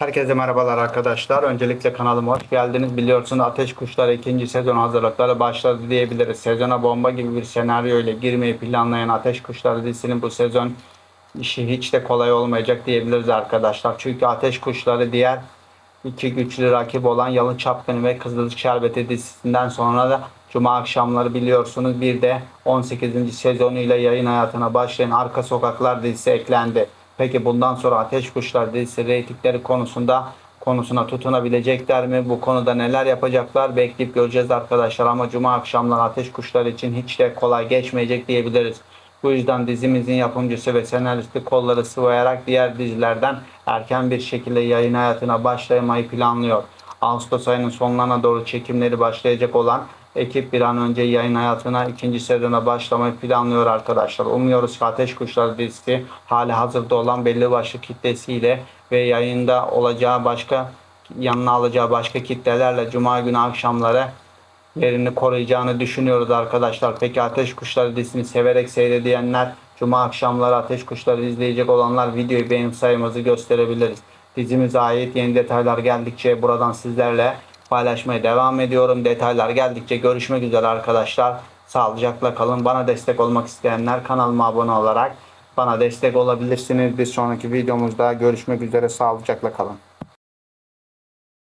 Herkese merhabalar arkadaşlar. Öncelikle kanalıma hoş geldiniz. Biliyorsunuz Ateş Kuşları ikinci sezon hazırlıkları başladı diyebiliriz. Sezona bomba gibi bir senaryo ile girmeyi planlayan Ateş Kuşları dizisinin bu sezon işi hiç de kolay olmayacak diyebiliriz arkadaşlar. Çünkü Ateş Kuşları diğer iki güçlü rakip olan Yalın Çapkını ve Kızılcık Şerbeti dizisinden sonra da Cuma akşamları biliyorsunuz bir de 18. sezonuyla yayın hayatına başlayan Arka Sokaklar dizisi eklendi. Peki bundan sonra Ateş Kuşlar dizisi reytingleri konusunda konusuna tutunabilecekler mi? Bu konuda neler yapacaklar? Bekleyip göreceğiz arkadaşlar ama Cuma akşamları Ateş Kuşları için hiç de kolay geçmeyecek diyebiliriz. Bu yüzden dizimizin yapımcısı ve senaristi kolları sıvayarak diğer dizilerden erken bir şekilde yayın hayatına başlamayı planlıyor. Ağustos ayının sonlarına doğru çekimleri başlayacak olan ekip bir an önce yayın hayatına ikinci sezona başlamayı planlıyor arkadaşlar. Umuyoruz ki Ateş Kuşları dizisi hali hazırda olan belli başlı kitlesiyle ve yayında olacağı başka yanına alacağı başka kitlelerle Cuma günü akşamları yerini koruyacağını düşünüyoruz arkadaşlar. Peki Ateş Kuşları dizisini severek seyrediyenler, Cuma akşamları Ateş Kuşları izleyecek olanlar videoyu beğenip sayımızı gösterebiliriz. Dizimize ait yeni detaylar geldikçe buradan sizlerle paylaşmaya devam ediyorum. Detaylar geldikçe görüşmek üzere arkadaşlar. Sağlıcakla kalın. Bana destek olmak isteyenler kanalıma abone olarak bana destek olabilirsiniz. Bir sonraki videomuzda görüşmek üzere. Sağlıcakla kalın.